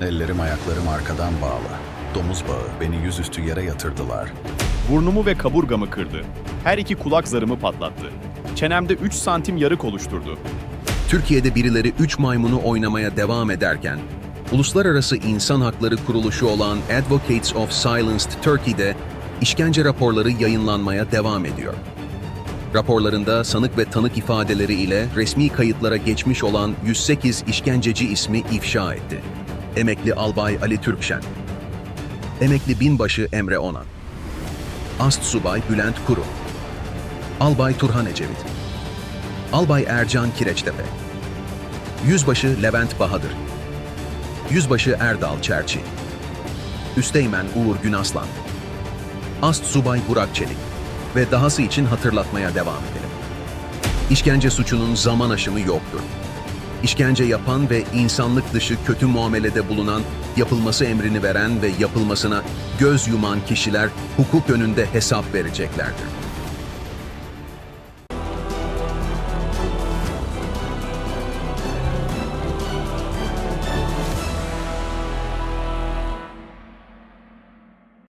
Ellerim ayaklarım arkadan bağlı. Domuz bağı beni yüzüstü yere yatırdılar. Burnumu ve kaburgamı kırdı. Her iki kulak zarımı patlattı. Çenemde 3 santim yarık oluşturdu. Türkiye'de birileri 3 maymunu oynamaya devam ederken, Uluslararası İnsan Hakları Kuruluşu olan Advocates of Silenced Turkey'de işkence raporları yayınlanmaya devam ediyor. Raporlarında sanık ve tanık ifadeleri ile resmi kayıtlara geçmiş olan 108 işkenceci ismi ifşa etti. Emekli Albay Ali Türkşen, Emekli Binbaşı Emre Onan, Ast Subay Bülent Kuru, Albay Turhan Ecevit, Albay Ercan Kireçtepe, Yüzbaşı Levent Bahadır, Yüzbaşı Erdal Çerçi, Üsteğmen Uğur Günaslan, Ast Subay Burak Çelik. Ve dahası için hatırlatmaya devam edelim. İşkence suçunun zaman aşımı yoktur. İşkence yapan ve insanlık dışı kötü muamelede bulunan, yapılması emrini veren ve yapılmasına göz yuman kişiler hukuk önünde hesap vereceklerdir.